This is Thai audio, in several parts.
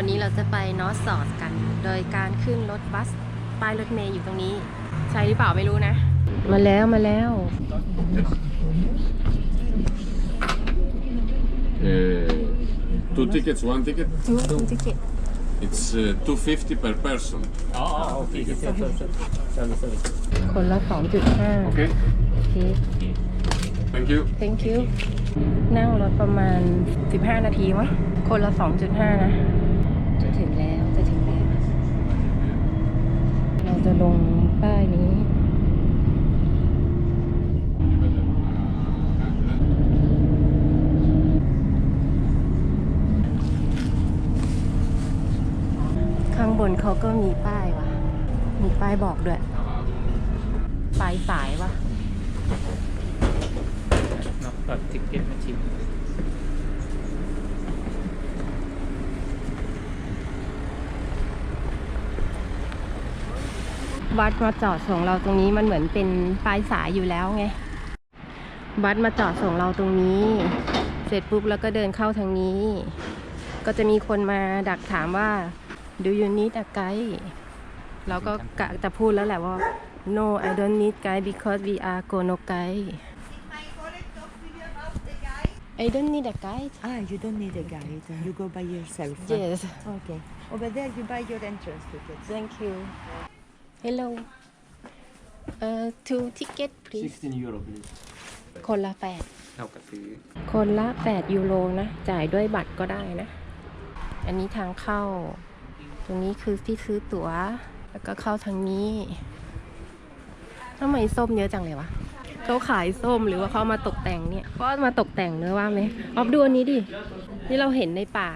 วันนี้เราจะไปนอสซอดกัน โดยการขึ้นรถบัสป้ายรถเมย์อยู่ตรงนี้ ใช่หรือเปล่าไม่รู้นะ มาแล้วมาแล้ว Uh, two tickets, one ticket. ดูดูทิเก็ต It's uh, 250 per person. อ๋ออ๋อโอเคเซอร์เซอร์เซอร์เซอร์เซอร์คนละ 2.5 Okay. โอเค Thank you. thank you นั่งรถประมาณ 15 นาทีวะคนละ 2.5 นะจะถึงแล้วจะถึงแล้ว เรา จะลงป้ายนี้ ข้างบนเขาก็มีป้ายว่ะมีป้ายบอกด้วย ปลายสายวะนับตัดทิกเก็ตมาชิม บัสมาจอดส่งเราตรงนี้มันเหมือนเป็นปลายสายอยู่แล้วไงบัสมาจอดส่งเราตรงนี้ เสร็จปุ๊บแล้วก็เดินเข้าทางนี้ ก็จะมีคนมาดักถามว่า do you need a guide เราก็กะจะพูดแล้วแหละว่า no I don't need guide because we are go no guide I don't need a guide Ah, you don't need a guide. You go by yourself. yes Okay. Over there, you buy your entrance tickets. thank you hello uh two ticket please 16 euro please คนละแปดเท่ากับซื้อ คนละ8ยูโรนะ จ่ายด้วยบัตรก็ได้นะ อันนี้ทางเข้า ตรงนี้คือที่ซื้อตั๋ว แล้วก็เข้าทางนี้ทำไมส้มเยอะจังเลยวะเขาขายส้มหรือว่าเขามาตกแต่งเนี่ย ก็มาตกแต่งเนื้อว่าไหมออฟดูอันนี้ดิที่เราเห็นในป่า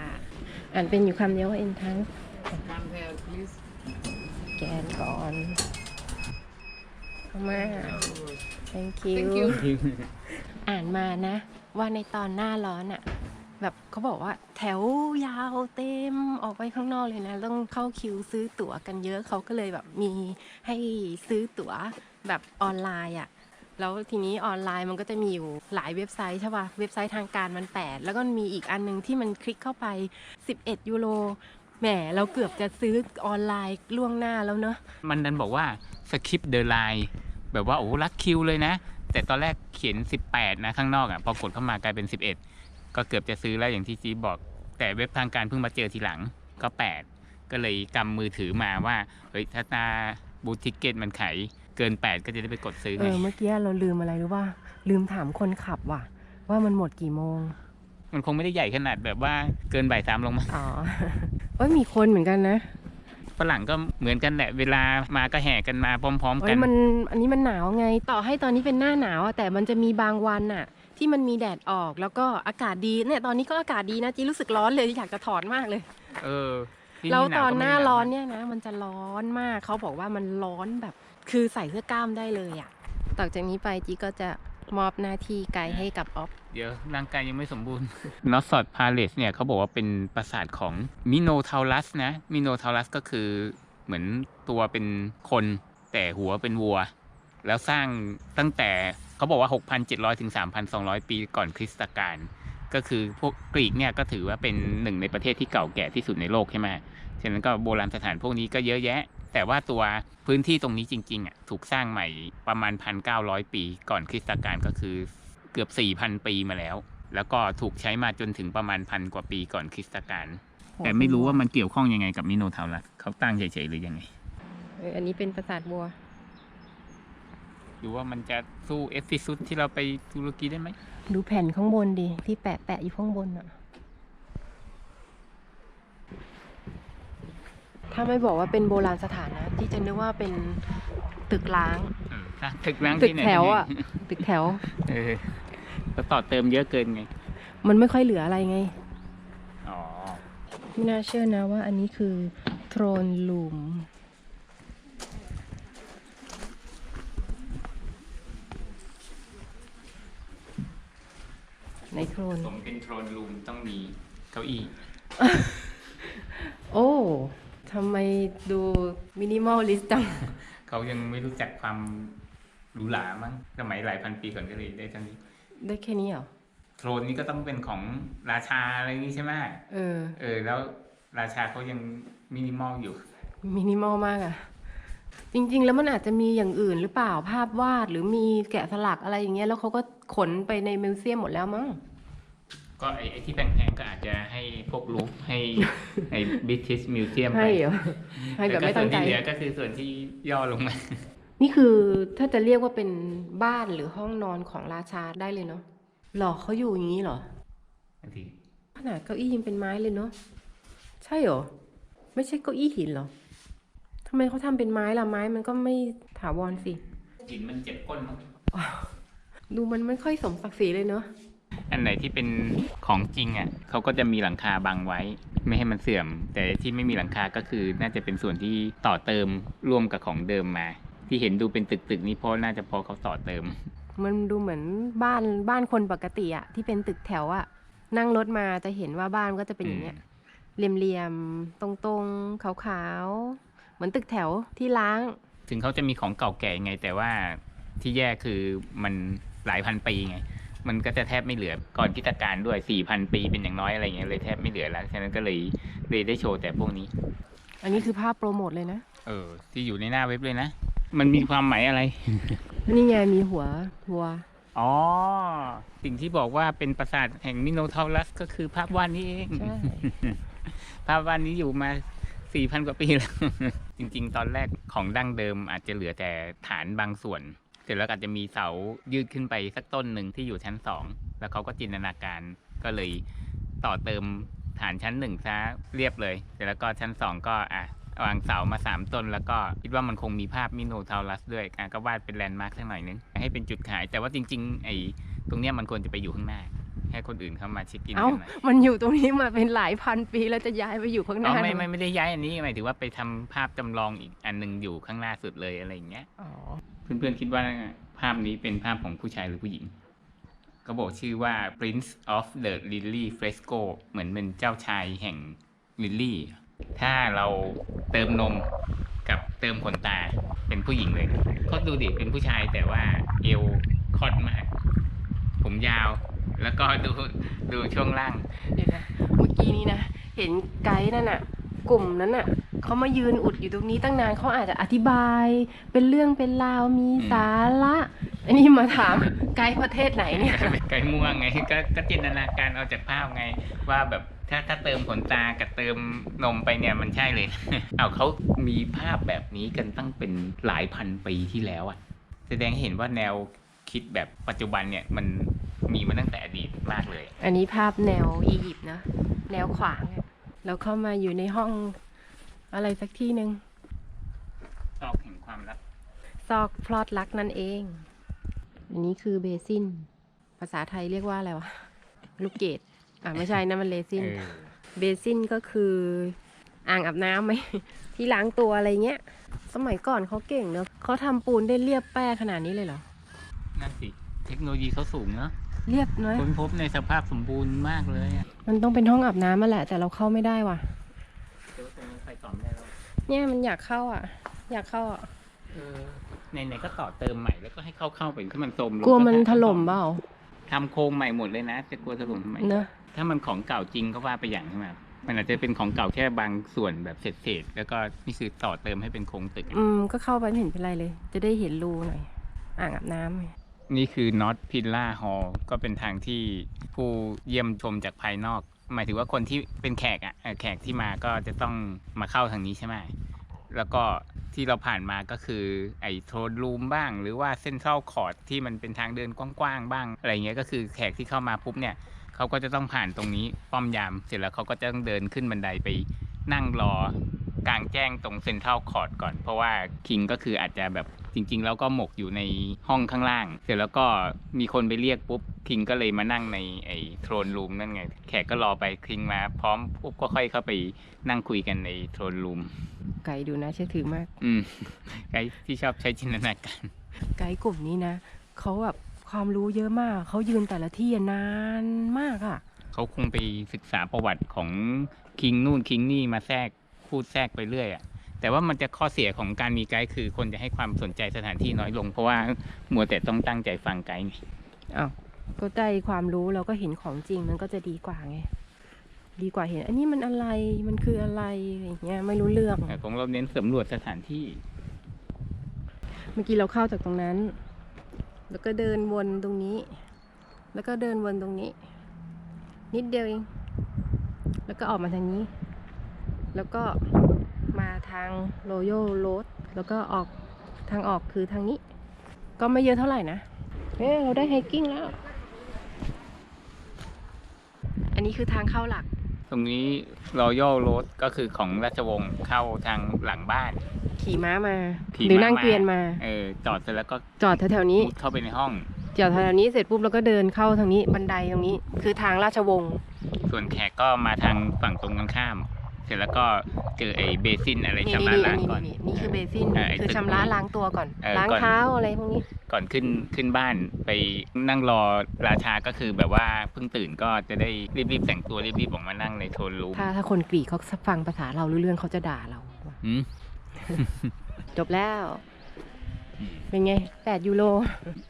อ่านเป็นอยู่คำเดียวว่าเอ็นทั้ง แกนก่อนเข้ามา thank you อ่านมานะ ว่าในตอนหน้าร้อนอะ่ะแบบเขาบอกว่าแถวยาวเต็มออกไปข้างนอกเลยนะ ต้องเข้าคิวซื้อตั๋วกันเยอะเขาก็เลยแบบมีให้ซื้อตั๋วแบบออนไลน์อะ่ะแล้วทีนี้ออนไลน์มันก็จะมีอยู่หลายเว็บไซต์ใช่ป่ะเว็บไซต์ทางการมัน 8 แล้วก็มีอีกอันหนึงที่มันคลิกเข้าไป 11 ยูโร แหมเราเกือบจะซื้อออนไลน์ล่วงหน้าแล้วเนอะมันดันบอกว่าสคริปเดอร์ไลน์แบบว่าโอ้รัดคิวเลยนะ แต่ตอนแรกเขียน 18 นะข้างนอกอะพอกดเข้ามากลายเป็น 11 ก็เกือบจะซื้อแล้วอย่างที่จีบอก แต่เว็บทางการเพิ่งมาเจอทีหลังก็ 8 ก็เลยกำมือถือมาว่าเฮ้ยถ้าตาบูติเกตมันขายเกิน 8 ก็จะได้ไปกดซื้อเอไงอเมื่อกี้เราลืมอะไรรู้ป่ะลืมถามคนขับว่ะ ว่ามันหมดกี่โมง มันคงไม่ได้ใหญ่ขนาดแบบว่าเกินบ่ายสามลงมา อ๋อเอ้ยมีคนเหมือนกันนะฝรั่งก็เหมือนกันแหละเวลามาก็แห่กันมาพร้อมๆเอ้กัยนมันอันนี้มันหนาวไง ต่อให้ตอนนี้เป็นหน้าหนาวอะแต่มันจะมีบางวันน่ะที่มันมีแดดออกแล้วก็อากาศดีเนี่ยตอนนี้ก็อากาศดีนะจีรู้สึกร้อนเลยอยากจะถอดมากเลย เออที่แล้วหตวอนก็หไม่น้าได้วร้อนมกเนี่ยนะ มันจะร้อนมากเขาบอกว่ามันร้อนแบบ คือใส่เสื้อกล้ามได้เลยอะต่อจากนี้ไปจีก็จะ มอบหน้าที่ไกด์ให้กับออฟเดี๋ยวร่างกายยังไม่สมบูรณ์นอสซอดพาเลสเนี่ยเขาบอกว่าเป็นปราสาทของมิโนทาลัสนะมิโนทาลัสก็คือเหมือนตัวเป็นคนแต่หัวเป็นวัว แล้วสร้างตั้งแต่เขาบอกว่า 6,700ถึง3,200 ปีก่อนคริสตกาลก็คือพวกกรีกเนี่ยก็ถือว่าเป็นหนึ่งในประเทศที่เก่าแก่ที่สุดในโลกใช่ไหมฉะนั้นก็โบราณสถานพวกนี้ก็เยอะแยะ แต่ว่าตัวพื้นที่ตรงนี้จริงๆอะถูกสร้างใหม่ประมาณ 1,900 ปีก่อนคริสตกาลก็คือเกือบ 4,000 ปีมาแล้ว แล้วก็ถูกใช้มาจนถึงประมาณพันกว่าปีก่อนคริสตกาลแต่ไม่รู้ว่ามันเกี่ยวข้องยังไงกับมิโนทาลัสเขาตั้งเฉยๆหรือยังไงเอออันนี้เป็นปราสาทบัวหรือว่ามันจะสู้เอฟฟิซุสที่เราไปตุรกีได้ไหมดูแผ่นข้างบนดิที่แปะแปะอยู่ข้างบนอะ ถ้าไม่บอกว่าเป็นโบราณสถานนะที่จะนึกว่าเป็นตึกล้างเออถ้าตึกร้างตึกที่ไหนแถวอะตึกแถว เออแล้วต่อเติมเยอะเกินไง มันไม่ค่อยเหลืออะไรไง อ๋อ ไม่น่าเชื่อนะว่าอันนี้คือโทรนลูมในโทรนสมเป็นโทรนรูมต้องมีเก้าอี้ โอ้ ทำไมดูมินิมอลลิสต์จัง เขายังไม่รู้จักความหรูหรามั้งสมัยหลายพันปีก่อนก็เลยได้เท่านี้ ได้แค่นี้เหรอโทรนนี่ก็ต้องเป็นของราชาอะไรอย่างนี้ใช่ไหมเออ เออ แล้วราชาเขายังมินิมอลอยู่ มินิมอลมากอะจริง ๆ แล้วมันอาจจะมีอย่างอื่นหรือเปล่าภาพวาดหรือมีแกะสลักอะไรอย่างเงี้ยแล้วเขาก็ขนไปในมิวเซียมหมดแล้วมั้ง ก็ไอ้ไอ้ที่แพงๆก็อาจจะให้พวกลูฟให้ไอ้บิทิสมิวเซียมไปให้เหรอให้แบบไม่ตั้งใจแล้วก็ส่วนที่เหลือก็คือส่วนที่ย่อลงมา นี่คือถ้าจะเรียกว่าเป็นบ้านหรือห้องนอนของราชาได้เลยเนาะหรอเขาอยู่อย่างนี้เหรอ บางทีขนาดเก้าอี้ยังเป็นไม้เลยเนาะใช่เหรอ ไม่ใช่เก้าอี้หินเหรอทำไมเขาทำเป็นไม้ล่ะไม้มันก็ไม่ถาวรสิ หินมันเจ็บก้นมั้งดูมันไม่ค่อยสมศักดิ์ศรีเลยเนาะ อันไหนที่เป็นของจริงอะเขาก็จะมีหลังคาบังไว้ ไม่ให้มันเสื่อม แต่ที่ไม่มีหลังคาก็คือน่าจะเป็นส่วนที่ต่อเติมร่วมกับของเดิมมา ที่เห็นดูเป็นตึกๆนี่เพราะน่าจะเพอเขาต่อเติม มันดูเหมือนบ้านบ้านคนปกติอะที่เป็นตึกแถวอะนั่งรถมาจะเห็นว่าบ้านก็จะเป็นอย่างเงี้ยเหลี่ยมๆตรงๆขาวๆเหมือนตึกแถวที่ล้าง ถึงเขาจะมีของเก่าแก่ไง แต่ว่าที่แย่คือมันหลายพันปีไง มันก็จะแทบไม่เหลือก่อนกิจการด้วยสี่พันปีเป็นอย่างน้อยอะไรเงี้ยเลยแทบไม่เหลือแล้วฉะนั้นก็เลยเลยได้โชว์แต่พวกนี้ อันนี้คือภาพโปรโมทเลยนะ เออ ที่อยู่ในหน้าเว็บเลยนะ มันมีความหมายอะไร นี่ไงมีหัวหัวอ๋อ สิ่งที่บอกว่าเป็นปราสาทแห่งมิโนทอรัสก็คือภาพวาดนี้เองใช่ภาพวาดนี้อยู่มาสี่พันกว่าปีแล้ว จริง ๆ ตอนแรกของดั้งเดิมอาจจะเหลือแต่ฐานบางส่วนเส ร็จแล้วอาจจะมีเสายืดขึ้นไปสักต้นหนึ่งที่อยู่ชั้นสองแล้วเขาก็จินตนาการก็เลยต่อเติมฐานชั้นหนึ่งซะเรียบเลย เสร็จแล้วก็ชั้นสองก็อะวางเสามาสามต้น แล้วก็คิดว่ามันคงมีภาพมิโนทอรัสด้วยอะก็วาดเป็นแลนด์มาร์คสักหน่อยนึง ให้เป็นจุดขาย แต่ว่าจริงๆไอ้ตรงเนี้ยมันควรจะไปอยู่ข้างหน้า ให้คนอื่นเข้ามาเช็คอินเอ้ากันหน่อยมันอยู่ตรงนี้มาเป็นหลายพันปีแล้วจะย้ายไปอยู่ข้างหอ๋น้าอไม่ทำไม่ไม่ได้ย้ายอันนี้หมายถึงว่าไปทำภาพจำลองอีกอันหนึงอยู่ข้างหน้าสุดเลยอะไรอย่างเงี้ย อ๋อ เพื่อนๆคิดว่าภาพนี้เป็นภาพของผู้ชายหรือผู้หญิง ก็บอกชื่อว่า Prince of the Lily Fresco เหมือนเป็นเจ้าชายแห่งลิลลี่ ถ้าเราเติมนมกับเติมขนตาเป็นผู้หญิงเลยก็ดูดิเป็นผู้ชายแต่ว่าเอวคอดมาก ผมยาวแล้วก็ดูดูช่วงล่าง เดี๋ยวนะ เมื่อกี้นี้นะ เห็นไกด์นั่นน่ะ กลุ่มนั้นน่ะเขามายืนอุดอยู่ตรงนี้ตั้งนานเขาอาจจะอธิบาย เป็นเรื่องเป็นราวมีอืมสาระอันนี้มาถามไกด์ประเทศไหนเนี่ยไก่ม่วงไงก็ก็จินตนาการเอาจากภาพไงว่าแบบถ้าถ้าเติมขนตากับเติมนมไปเนี่ยมันใช่เลย เอาเขามีภาพแบบนี้กันตั้งเป็นหลายพันปีที่แล้วอะแสดงให้เห็นว่าแนวคิดแบบปัจจุบันเนี่ยมันมีมาตั้งแต่อดีตมากเลย อันนี้ภาพแนวอียิปต์นะแนวขวาง อะแล้วเข้ามาอยู่ในห้องอะไรสักที่หนึ่งซอกแห่งความรัก ซอกพลอตลักนั่นเอง อันนี้คือเบซิน ภาษาไทยเรียกว่าอะไรวะ ลูกเกดอะไม่ใช่นะมันเลซินเออเบซินก็คืออ่างอาบน้ำไหม ที่ล้างตัวอะไรเงี้ย สมัยก่อนเขาเก่งเนอะเขาทำปูนได้เรียบแป้ขนาดนี้เลยเหรอ นั่นสิ เทคโนโลยีเขาสูงเนาะ เรียบเนอะค้นพบในสภาพสมบูรณ์มากเลยอะมันต้องเป็นห้องอาบน้ำมาแหละ แต่เราเข้าไม่ได้ว่ะแต่ว่าตรงนี้ไปต่อไม่ได้แล้วเนี่ยมันอยากเข้าอะ อยากเข้าอะเออไหนๆก็ต่อเติมใหม่แล้วก็ให้เข้าเข้าไปถ้ามันโทรมลงกลัวมันก็ถล่มเปล่าทำโครงใหม่หมดเลยนะ จะกลัวถล่มทำไม เนอะถ้ามันของเก่าจริงก็ว่าไปอย่างใช่ไหมมันอาจจะเป็นของเก่าแค่บางส่วนแบบเศษๆแล้วก็นี่คือต่อเติมให้เป็นโครงตึกอะอืมก็เข้าไปไม่เห็นเป็นไรเลย จะได้เห็นรูหน่อย อ่างอาบน้ำ นี่คือ North Pilla Hall ก็เป็นทางที่ผู้เยี่ยมชมจากภายนอก หมายถึงว่าคนที่เป็นแขกอะเอ่อแขกที่มาก็จะต้องมาเข้าทางนี้ใช่ไหมแล้วก็ที่เราผ่านมาก็คือไอ้โทนรูมบ้าง หรือว่าเส้นเทรัลคอร์ดที่มันเป็นทางเดินกว้างๆบ้าง อะไรเงี้ยก็คือแขกที่เข้ามาปุ๊บเนี่ยเขาก็จะต้องผ่านตรงนี้ป้อมยามเสร็จแล้วเขาก็จะต้องเดินขึ้นบันไดไปนั่งรอ กลางแจ้งตรงเซ็นทรัลคอร์ดก่อน เพราะว่าคิงก็คืออาจจะแบบจริง ๆ แล้วก็หมกอยู่ในห้องข้างล่าง เสร็จแล้วก็มีคนไปเรียกปุ๊บคิงก็เลยมานั่งในไอ้โทรนรูมนั่นไง แขกก็รอไปคิงมาพร้อมปุ๊บก็ค่อยเข้าไปนั่งคุยกันในโทรนรูมไกด์ดูนะเชื่อถือมาก อืมไกด์ที่ชอบใช้จินตนาการไกด์กลุ่มนี้นะเขาแบบความรู้เยอะมากเขายืนแต่ละที่อะนานมากอะเขาคงไปศึกษาประวัติของคิงนู่นคิงนี่มาแทรก พูดแทรกไปเรื่อยอะ่ะแต่ว่ามันจะข้อเสียของการมีไกด์คือ คนจะให้ความสนใจสถานที่น้อยลง เพราะว่ามัวแต่ต้องตั้งใจฟังไกด์ไงอ้าวก็ได้ความรู้แล้วก็เห็นของจริงมันก็จะดีกว่าไง ดีกว่าเห็น อันนี้มันอะไรมันคืออะไรอะไรอย่างเงี้ยไม่รู้เรื่องแต่ของเราเน้นสำรวจสถานที่ เมื่อกี้เราเข้าจากตรงนั้น แล้วก็เดินวนตรงนี้ แล้วก็เดินวนตรงนี้ นิดเดียวเอง แล้วก็ออกมาทางนี้ แล้วก็มาทางโรโยโรดแล้วก็ออกทางออกคือทางนี้ ก็ไม่เยอะเท่าไหร่นะเฮ้ยเราได้ไฮกิ้งแล้ว อันนี้คือทางเข้าหลัก ตรงนี้รอยัลโรดก็คือของราชวงศ์เข้าทางหลังบ้าน ขี่ม้ามาขี่หรือม้านั่งมาเกวียนมา เออจอดเสร็จแล้วก็จอดแถวๆนี้มุดเข้าไปในห้องจอดแถวๆนี้เสร็จปุ๊บเราก็เดินเข้าทางนี้บันไดตรงนี้ คือทางราชวงศ์ส่วนแขกก็มาทางฝั่งตรงกันข้าม เสร็จแล้วก็เจอไอ้เบสินอะไรนี่ชำนี่ระนี่ล้างก่อน นี่นี่คือเบสินเออไอ้คือตึกชำระล้างตัวก่อนเออล้างก่อนเท้าอะไรพวกนี้ ก่อนขึ้นขึ้นบ้านไปนั่งรอราชาก็คือแบบว่าเพิ่งตื่นก็จะได้รีบๆแต่งตัวรีบๆออกมานั่งในโทนรูมถ้าถ้าคนกรีกเขาฟังภาษาเรารู้เรื่องเขาจะด่าเราหืมจบแล้ว เป็นไงแปดยูโร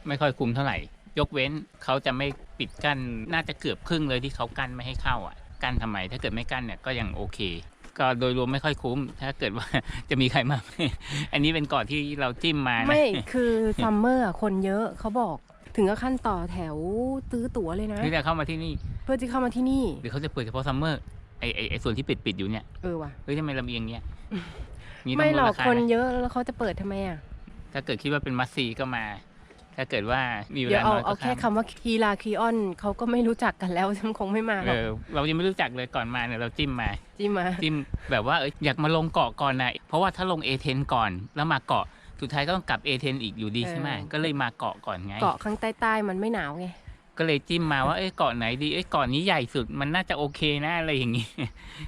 ไม่ค่อยคุ้มเท่าไหร่ ยกเว้นเขาจะไม่ปิดกั้นน่าจะเกือบครึ่งเลยที่เขากั้นไม่ให้เข้าอะ กั้นทำไม ถ้าเกิดไม่กั้นเนี่ยก็ยังโอเค ก็โดยรวมไม่ค่อยคุ้ม ถ้าเกิดว่าจะมีใครมา อันนี้เป็นก่อนที่เราจิ้มมานะไม่ คือซัมเมอร์คนเยอะเขาบอกถึงกับขั้นต่อแถวซื้อตั๋วเลยนะหรือจะเข้ามาที่นี่ เพื่อที่เข้ามาที่นี่หรือเขาจะเปิดเฉพาะซัมเมอร์ไอไอไอส่วนที่ปิดปิดๆอยู่เนี่ยเออว่ะเฮ้ยทำไมลำเอียงเนี่ยนี่ต้ไม่งหรลอดกราคาคนนะเยอะแล้วเขาจะเปิดทำไมอะถ้าเกิดคิดว่าเป็นมัสซีก็มา ถ้าเกิดว่ามีเวเดี๋ยวลาเอาน้อยก็เอาแค่ข้ามคำว่าคีราคีออนเขาก็ไม่รู้จักกันแล้วฉันคงไม่มาหรเออกอเรายังไม่รู้จักเลยก่อนมาเนี่ยเราจิ้มมา จิ้มมาจิ้มแบบว่าเอ้ยอยากมาลงเกาะก่อนนะเพราะว่าถ้าลง A10 ก่อนแล้วมาเกาะสุดท้ายก็ต้องกลับ A10 อีกอยู่ดีใช่ไหมเออก็เลยมาเกาะก่อนไง เกาะข้างใต้ๆมันไม่หนาวไงก็เลยจิ้มมาว่าเอ้ยเกาะไหนดีเอ้ยเกาะนี้ใหญ่สุดมันน่าจะโอเคนะอะไรอย่างงี้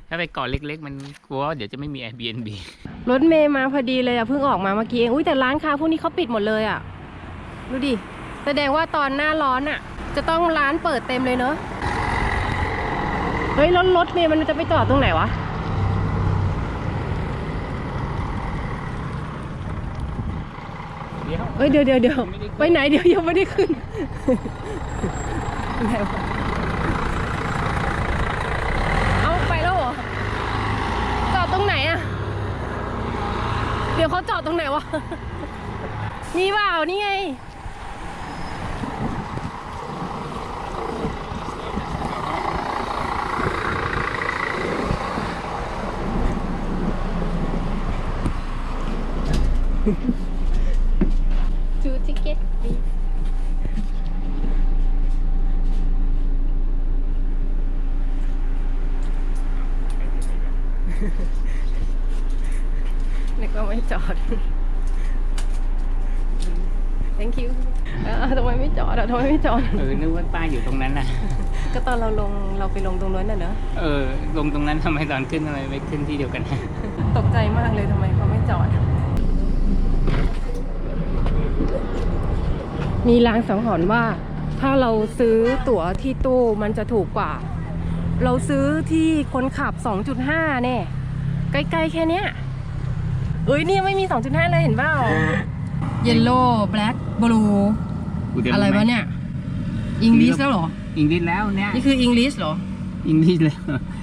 ถ้าไปเกาะเล็ก ๆ มันกลัวว่าเดี๋ยวจะไม่มี Airbnb รถเมย์มาพอดีเลยอะเพิ่งออกมาเมื่อกี้เองอุ้ยแต่ร้านค้าพวกนี้เขาปิดหมดเลยอะ ดูดิ แสดงว่าตอนหน้าร้อนอะ จะต้องร้านเปิดเต็มเลยเนอะเฮ้ยแล้วรถเมย์มันจะไปจอดตรงไหนวะเดี๋ยวเอ้ยเดี๋ยวเดี๋ยวเดี๋ยวไม่ได้ขึ้นไปไหนเดี๋ยวยังไม่ได้ขึ้นไหนวะเอาไปแล้วเหรอ จอดตรงไหนอะเดี๋ยวเขาจอดตรงไหนวะนี่เปล่านี่ไง Two ticket please นึกว่าไม่จอด thank you เออทำไมไม่จอดอะทำไมไม่ จอดเออนึกว่าป้ายอยู่ตรงนั้นนะก็ตอนเราลงเราไปลงตรงนั้นน่ะเนอะเออ ลงตรงนั้นทำไมตอนขึ้นทำไมไม่ขึ้นที่เดียวกัน ตกใจมากเลยทำไมเขาไม่จอด มีรางสังหรณ์ว่า ถ้าเราซื้อตั๋วที่ตู้มันจะถูกกว่า เราซื้อที่คนขับ 2.5เนี่ยใกล้ๆแค่เนี้ยเอ้ยเนี่ยไม่มี 2.5 เลยเห็นเปล่า Yellow Black Blue อะไรวะเนี่ย English แล้วเหรอ อังกฤษแล้วเนี่ยนี่คือ English เหรออังกฤษแล้ว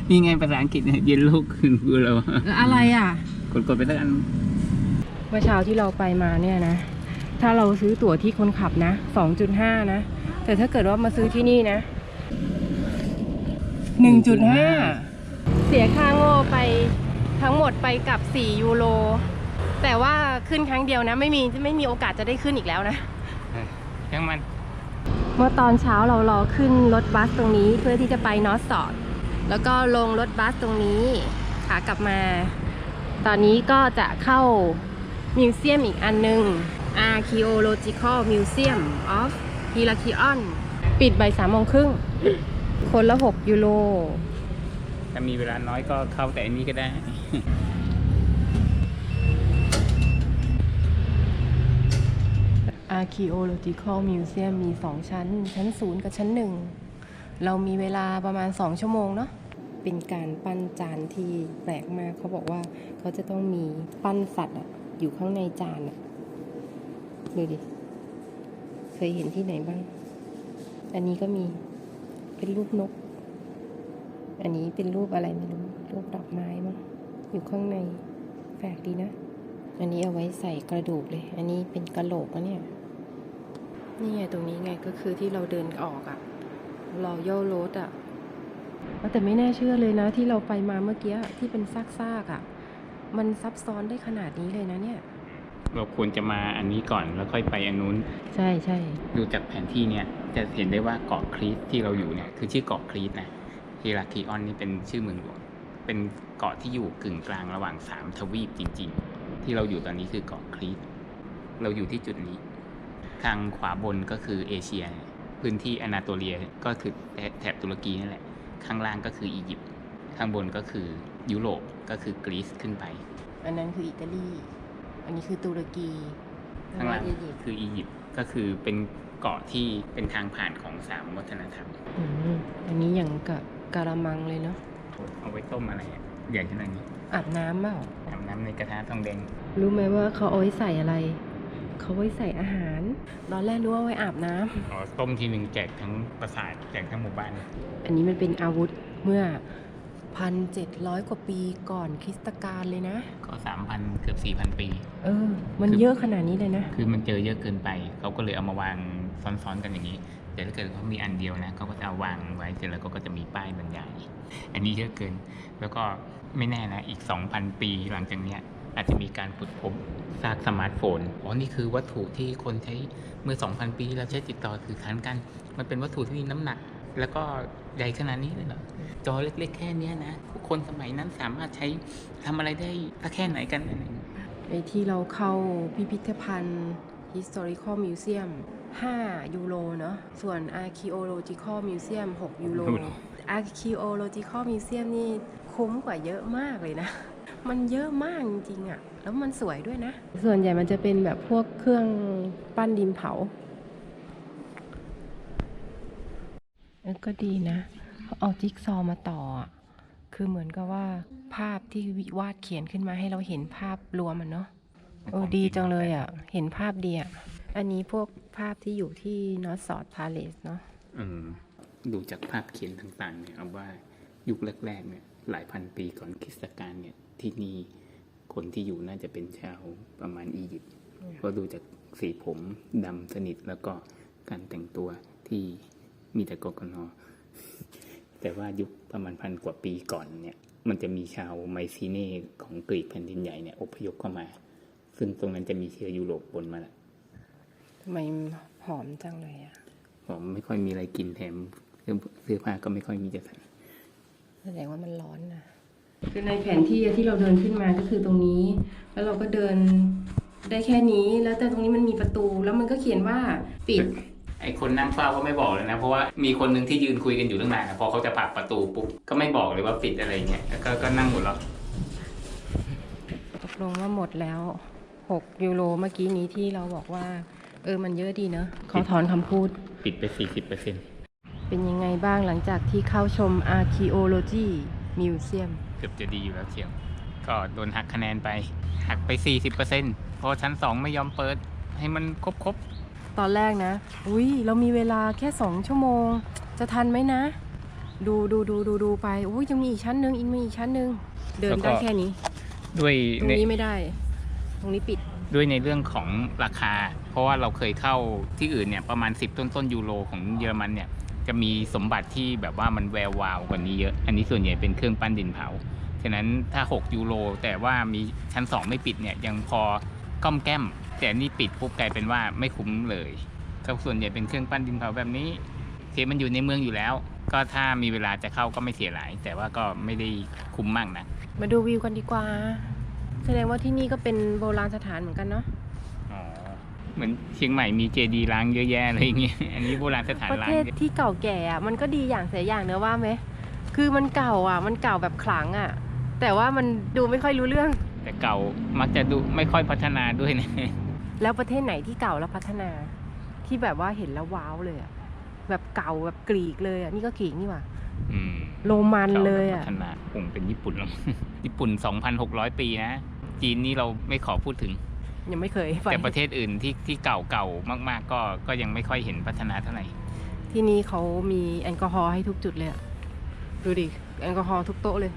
นี่ไงภาษาอังกฤษเนี่ยเย็นลูกขึ้นกูเราแล้วอะไรอะ กดกดไปแล้วกันเมื่อเช้าที่เราไปมาเนี่ยนะ ถ้าเราซื้อตั๋วที่คนขับนะ2.5นะ แต่ถ้าเกิดว่ามาซื้อที่นี่นะ1.5เสียค่าโง่ไปทั้งหมดไปกับ4ยูโรแต่ว่าขึ้นครั้งเดียวนะ ไม่มีไม่มีโอกาสจะได้ขึ้นอีกแล้วนะยังมันเมื่อตอนเช้าเรารอขึ้นรถบัสตรงนี้เพื่อที่จะไปนอสซอด แล้วก็ลงรถบัสตรงนี้ขากลับมา ตอนนี้ก็จะเข้ามิวเซียมอีกอันหนึง Archaeological Museum of Heraklion ปิดบ่ายสามโมงครึ่ง คนละ 6 ยูโรถ้ามีเวลาน้อยก็เข้าแต่อันนี้ก็ได้ Archaeological Museum มี 2 ชั้น ชั้น 0 กับชั้น 1 เรามีเวลาประมาณ 2 ชั่วโมงเนาะเป็นการปั้นจานที่แปลกมากเขาบอกว่าเขาจะต้องมีปั้นสัตว์อยู่ข้างในจานดูดิ เคยเห็นที่ไหนบ้าง อันนี้ก็มีเป็นรูปนก อันนี้เป็นรูปอะไรไม่รู้ รูปดอกไม้มั้งอยู่ข้างในแปลกดีนะ อันนี้เอาไว้ใส่กระดูกเลย อันนี้เป็นกระโหลกนะเนี่ย นี่ไงตรงนี้ไงก็คือที่เราเดินออกอะรอยัลโรดอะแต่ไม่น่าเชื่อเลยนะ ที่เราไปมาเมื่อกี้ที่เป็นซากๆอะมันซับซ้อนได้ขนาดนี้เลยนะเนี่ย เราควรจะมาอันนี้ก่อนแล้วค่อยไปอันนู้น ใช่ใช่ดูจากแผนที่เนี่ย จะเห็นได้ว่าเกาะครีตที่เราอยู่เนี่ยคือชื่อเกาะครีตนะเฮราคลีออนนี่เป็นชื่อเมืองหลวงเป็นเกาะที่อยู่กึ่งกลางระหว่างสามทวีปจริง ๆ ที่เราอยู่ตอนนี้คือเกาะครีตเราอยู่ที่จุดนี้ ทางขวาบนก็คือเอเชีย พื้นที่อนาโตเลียก็คือแถบตุรกีนั่นแหละ ข้างล่างก็คืออียิปต์ ข้างบนก็คือยุโรปก็คือกรีซขึ้นไป อันนั้นคืออิตาลี อันนี้คือตุรกี ข้างล่างอียิปต์คืออียิปต์ก็คือเป็นเกาะที่เป็นทางผ่านของสามวัฒนธรรมอืมอันนี้อย่างกับกะละมังเลยเนาะ เอาไว้ต้มอะไรอะใหญ่ขนาดนี้ อาบน้ำเปล่าทำน้ำในกระทะทองแดง รู้ไหมว่าเขาเอาไว้ใส่อะไร เขาไว้ใส่อาหาร ตอนแรกนึกว่าไว้อาบน้ำอ๋อต้มทีหนึ่งแจกทั้งปราสาทแจกทั้งหมู่บ้าน อันนี้มันเป็นอาวุธเมื่อพันเจ็ดร้อยกว่าปีก่อนคริสตกาลเลยนะ ก็สามพันเกือบสี่พันปี เออ มันคือเยอะขนาดนี้เลยนะ คือมันเจอเยอะเกินไป เขาก็เลยเอามาวางซ้อนๆกันอย่างนี้ แต่ถ้าเกิดเขามีอันเดียวนะเขาก็จะเอาวางไว้เสร็จแล้วก็จะมีป้ายบรรยาย อันนี้เยอะเกิน แล้วก็ไม่แน่นะอีก 2,000 ปีหลังจากเนี้ย อาจจะมีการขุดพบซากสมาร์ทโฟน อ๋อ นี่คือวัตถุที่คนใช้เมื่อ 2,000 ปีที่แล้วใช้ติดต่อสื่อสารกัน มันเป็นวัตถุที่มีน้ำหนัก แล้วก็ใหญ่ขนาดนี้เลยเหรอ จอเล็กๆ แค่เนี้ยนะ คนสมัยนั้นสามารถใช้ทำอะไรได้สักแค่ไหนกันอะไรอย่างเงี้ยไอ้ที่เราเข้าพิพิธภัณฑ์ historical museum 5 ยูโรเนาะ ส่วน archaeological museum 6 ยูโรยูโร archaeological museum นี่คุ้มกว่าเยอะมากเลยนะ มันเยอะมากจริงๆอะแล้วมันสวยด้วยนะ ส่วนใหญ่มันจะเป็นแบบพวกเครื่องปั้นดินเผาเออก็ดีนะเขาเอาจิ๊กซอว์มาต่ออะคือเหมือนกับว่าภาพที่วิวาดเขียนขึ้นมาให้เราเห็นภาพรวมมันเนาะเออดีจังเลยอะ เห็นภาพดีอะ อันนี้พวกภาพที่อยู่ที่นอ t สอดพาเลสเนาะเออดูจากภาพเขียนต่างๆเนี่ยเอาว่ายุคแรกๆเนี่ยหลายพันปีก่อนคริสตกาลเนี่ย ที่นี่คนที่อยู่น่าจะเป็นชาวประมาณอียิปต์เพราะดูจากสีผมดำสนิทแล้วก็การแต่งตัวที่มีแต่กกนแต่ว่ายุคประมาณพันกว่าปีก่อนเนี่ย มันจะมีชาวไมซีเน่ของกรีกแผ่นดินใหญ่เนี่ยอพยพเข้ามา ซึ่งตรงนั้นจะมีเชื้อยุโรปปนมาแล้วทำไมหอมจังเลยอะผมไม่ค่อยมีอะไรกินแถมเสื้อเสื้อผ้าก็ไม่ค่อยมีจะใส่แสดงว่ามันร้อนนะ คือในแผนที่ที่เราเดินขึ้นมาก็คือตรงนี้ แล้วเราก็เดินได้แค่นี้ แล้วแต่ตรงนี้มันมีประตู แล้วมันก็เขียนว่าปิด ไอคนนั่งเฝ้าก็ไม่บอกเลยนะ เพราะว่ามีคนหนึ่งที่ยืนคุยกันอยู่ตั้งนานอะพอเขาจะผลักประตูปุ๊บก็ไม่บอกเลยว่าปิดอะไรเงี้ยแล้วก็ก็นั่งหมดแล้วตกลงว่าหมดแล้ว 6 ยูโรเมื่อกี้นี้ที่เราบอกว่า เออมันเยอะดีเนอะเขาถอนคำพูด ปิดไปสี่สิบเปอร์เซ็นเป็นยังไงบ้างหลังจากที่เข้าชม Archaeology Museum เกือบจะดีอยู่แล้วเชียว ก็โดนหักคะแนนไป หักไปสี่สิบเปอร์เซ็นพอชั้นสองไม่ยอมเปิดให้มันครบครบตอนแรกนะ อุ้ยเรามีเวลาแค่สองชั่วโมง จะทันไหมนะ ดูดูดูดูดูไปอุ้ยยังมีอีกชั้นหนึ่งอีกมีอีกชั้นหนึ่งเดินได้แค่นี้ ๆด้วยตรงในนี้ไม่ได้ ตรงนี้ปิด ด้วยในเรื่องของราคา เพราะว่าเราเคยเข้าที่อื่นเนี่ยประมาณ 10 ต้นต้นๆยูโรของเยอรมันเนี่ย จะมีสมบัติที่แบบว่ามันแวววาวกว่านี้เยอะ อันนี้ส่วนใหญ่เป็นเครื่องปั้นดินเผา ฉะนั้นถ้า 6 ยูโร แต่ว่ามีชั้น 2 ไม่ปิดเนี่ยยังพอก้อมแก้ม แต่นี่ปิดปุ๊บกลายเป็นว่าไม่คุ้มเลยก็ส่วนใหญ่เป็นเครื่องปั้นดินเผาแบบนี้เทมันอยู่ในเมืองอยู่แล้ว ก็ถ้ามีเวลาจะเข้าก็ไม่เสียหลาย แต่ว่าก็ไม่ได้คุ้มมากนะ มาดูวิวกันดีกว่า แสดงว่าที่นี่ก็เป็นโบราณสถานเหมือนกันเนาะ มือนเชียงใหม่มีเจดีย์ล้างเยอะแยะอะไรอย่างเงี้ยอันนี้โบราณสถานประล้างเทศเยอะที่เก่าแก่อะมันก็ดีอย่างเสียอย่างเนอะว่าไหมคือมันเก่าอะ มันเก่าแบบขลังอะ แต่ว่ามันดูไม่ค่อยรู้เรื่อง แต่เก่ามักจะดูไม่ค่อยพัฒนาด้วยนะแล้วประเทศไหนที่เก่าแล้วพัฒนา ที่แบบว่าเห็นแล้วว้าวเลยอะแบบเก่าแบบกรีกเลยอะนี่ก็กรีกนี่หว่าอืมโรมันเลยอะก่าและพัฒนาคงเป็นญี่ปุ่นแล้ว ญี่ปุ่น 2,600 ปีนะ จีนนี่เราไม่ขอพูดถึง ยังไม่เคยไปแต่ประเทศอื่นที่ที่เก่าเก่ามากๆ ก็ก็ยังไม่ค่อยเห็นพัฒนาเท่าไหร่ที่นี่เขามีแอลกอฮอล์ให้ทุกจุดเลยอะดูดิแอลกอฮอล์ทุกโต๊ะเลย